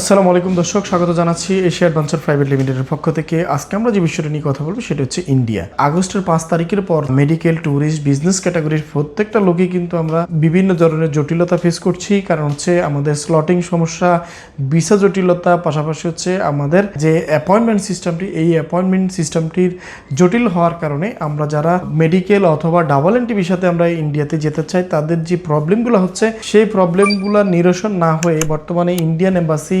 আসসালামু আলাইকুম দর্শক, স্বাগত জানাচ্ছি এশিয়া অ্যাডভান্সার প্রাইভেট লিমিটেডের পক্ষ থেকে। আজকে আমরা যে বিষয়টা নিয়ে কথা বলব সেটা হচ্ছে ইন্ডিয়া। আগস্টের পাঁচ তারিখের পর মেডিকেল ট্যুরিস্ট বিজনেস ক্যাটাগরির প্রত্যেকটা লোকই কিন্তু আমরা বিভিন্ন ধরনের জটিলতা ফেস করছি। কারণ হচ্ছে আমাদের স্লটিং সমস্যা ভিসা জটিলতা, পাশাপাশি হচ্ছে আমাদের যে অ্যাপয়েন্টমেন্ট সিস্টেমটি এই অ্যাপয়েন্টমেন্ট সিস্টেমটির জটিল হওয়ার কারণে আমরা যারা মেডিকেল অথবা ডাবল এন্টি ভিসাতে আমরা ইন্ডিয়াতে যেতে চাই, তাদের যে প্রবলেমগুলো হচ্ছে, সেই প্রবলেমগুলো নিরসন না হয়ে বর্তমানে ইন্ডিয়ান এম্বাসি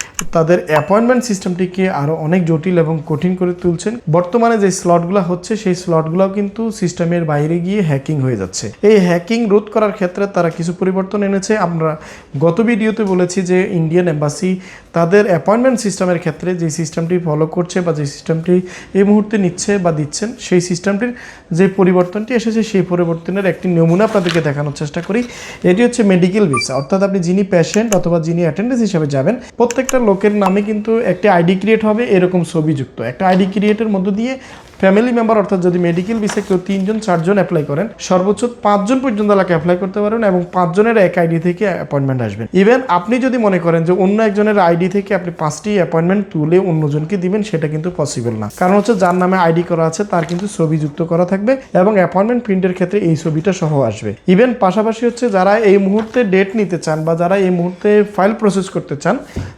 তাদের অ্যাপয়েন্টমেন্ট সিস্টেমটিকে আরও অনেক জটিল এবং কঠিন করে তুলছেন। বর্তমানে যে স্লটগুলো হচ্ছে, সেই স্লটগুলো কিন্তু সিস্টেমের বাইরে গিয়ে হ্যাকিং হয়ে যাচ্ছে। এই হ্যাকিং রোধ করার ক্ষেত্রে তারা কিছু পরিবর্তন এনেছে। আমরা গত ভিডিওতে বলেছি যে ইন্ডিয়ান এম্বাসি তাদের অ্যাপয়েন্টমেন্ট সিস্টেমের ক্ষেত্রে যে সিস্টেমটি ফলো করছে বা যে সিস্টেমটি এই মুহূর্তে নিচ্ছে বা দিচ্ছেন, সেই সিস্টেমটির যে পরিবর্তনটি এসেছে, সেই পরিবর্তনের একটি নমুনা আপনাদেরকে দেখানোর চেষ্টা করি। এটি হচ্ছে মেডিকেল ভিসা অর্থাৎ আপনি যিনি পেশেন্ট অথবা যিনি অ্যাটেন্ডেন্স হিসেবে যাবেন, প্রত্যেকটা লোকের নামে কিন্তু একটা আইডি ক্রিয়েট হবে, এরকম ছবি যুক্ত। একটা আইডি ক্রিয়েটের মধ্য দিয়ে ফ্যামিলি মেম্বার অর্থাৎ যদি মেডিকেল ভিসা কেউ তিনজন, চারজন অ্যাপ্লাই করেন, সর্বোচ্চ পাঁচজন পর্যন্ত এলাকা অ্যাপ্লাই করতে পারেন এবং পাঁচজনের এক আইডি থেকে অ্যাপয়েন্টমেন্ট আসবেন। ইভেন আপনি যদি মনে করেন যে অন্য একজনের আইডি থেকে আপনি পাঁচটি অ্যাপয়েন্টমেন্ট তুলে অন্যজনকে দিবেন, সেটা কিন্তু পসিবল না। কারণ হচ্ছে যার নামে আইডি করা আছে, তার কিন্তু ছবি যুক্ত করা থাকবে এবং অ্যাপয়েন্টমেন্ট প্রিন্টের ক্ষেত্রে এই ছবিটা সহ আসবে। ইভেন পাশাপাশি হচ্ছে যারা এই মুহূর্তে ডেট নিতে চান বা যারা এই মুহূর্তে ফাইল প্রসেস করতে চান,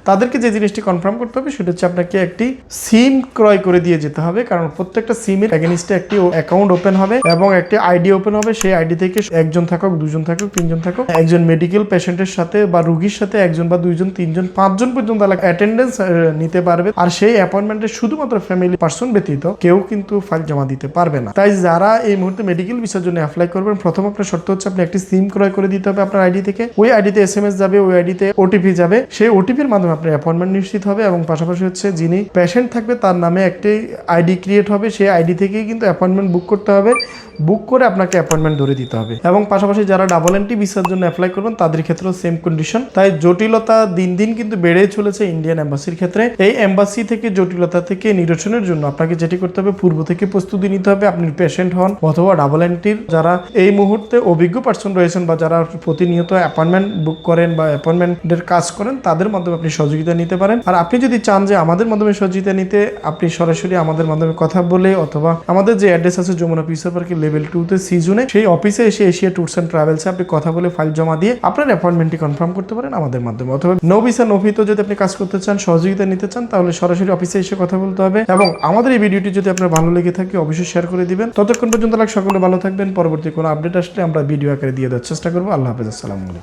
তাদেরকে যে জিনিসটি কনফার্ম করতে হবে, সেটা হচ্ছে আপনাকে একটি সিম ক্রয় করে দিয়ে যেতে হবে। কারণ প্রত্যেকটা সিমের অ্যাগেনিস্টে একটি অ্যাকাউন্ট ওপেন হবে এবং একটি আইডি ওপেন হবে। সেই আইডি থেকে একজন থাকুক, দুজন থাকুক, তিনজন থাকুক। একজন মেডিকেল পেশেন্টের সাথে বা রুগীর সাথে একজন বা দুইজন, তিনজন, পাঁচজন পর্যন্ত অ্যাটেন্ডেন্স নিতে পারবে। আর সেই অ্যাপয়েন্টমেন্টে শুধুমাত্র ফ্যামিলি পার্সন ব্যতীত কেউ কিন্তু ফাইল জমা দিতে পারবে না। তাই যারা এই মুহূর্তে মেডিকেল ভিসার জন্য অ্যাপ্লাই করবেন, প্রথম আপনার শর্ত হচ্ছে আপনি একটি সিম ক্রয় করে দিতে হবে আপনার আইডি থেকে। ওই আইডিতে এস এম এস যাবে, ওই আইডিতে ওটিপি যাবে। সেই ওটিপির মাধ্যমে আপনার অ্যাপয়েন্টমেন্ট নিশ্চিত হবে এবং পাশাপাশি হচ্ছে যিনি পেশেন্ট থাকবে, তার নামে একটি আইডি ক্রিয়েট হবে। সেই আইডি থেকেই কিন্তু অ্যাপয়েন্টমেন্ট বুক করতে হবে। বুক করে আপনাকে অ্যাপয়েন্টমেন্ট ধরে দিতে হবে। এবং পাশাপাশি যারা ডাবল এন্টি ভিসার জন্য অ্যাপ্লাই করবেন, তাদের ক্ষেত্রেও সেম কন্ডিশন তাই জটিলতা দিন দিন কিন্তু বেড়েই চলেছে ইন্ডিয়ান এম্বাসির ক্ষেত্রে। এই এম্বাসি থেকে জটিলতা থেকে নিরসনের জন্য আপনাকে যেটি করতে হবে, পূর্ব থেকে প্রস্তুতি নিতে হবে। আপনি পেশেন্ট হন অথবা ডাবল এন্টির যারা এই মুহূর্তে অভিজ্ঞ পার্সন রয়েছেন বা যারা প্রতিনিয়ত অ্যাপয়েন্টমেন্ট বুক করেন বা অ্যাপয়েন্টমেন্টের কাজ করেন, তাদের মাধ্যমে আপনি সহযোগিতা নিতে পারেন। আর আপনি যদি চান যে আমাদের মাধ্যমে সহযোগিতা নিতে, আপনি সরাসরি আমাদের মাধ্যমে কথা বলে অথবা আমাদের যে অ্যাড্রেস আছে যমুনা পিসা পার্কের লেভেল টুতে সি জোনে সেই অফিসে এসে এশিয়া ট্যুরস অ্যান্ড ট্রাভেলসে আপনি কথা বলে ফাইল জমা দিয়ে আপনার অ্যাপয়েন্টমেন্টটি কনফার্ম করতে পারেন আমাদের মাধ্যমে। অথবা নো ভিসা নো ফিতে যদি আপনি কাজ করতে চান, সহযোগিতা নিতে চান, তাহলে সরাসরি অফিসে এসে কথা বলতে হবে এবং আমাদের এই ভিডিওটি যদি আপনার ভালো লেগে থাকে, অবশ্যই শেয়ার করে দিবেন। ততক্ষণ পর্যন্ত লাগ সকলে ভালো থাকবেন। পরবর্তী কোনো আপডেট আসলে আমরা ভিডিও আকারে দিয়ে দেওয়ার চেষ্টা করব। আল্লাহ হাফেজ, আসসালামু আলাইকুম।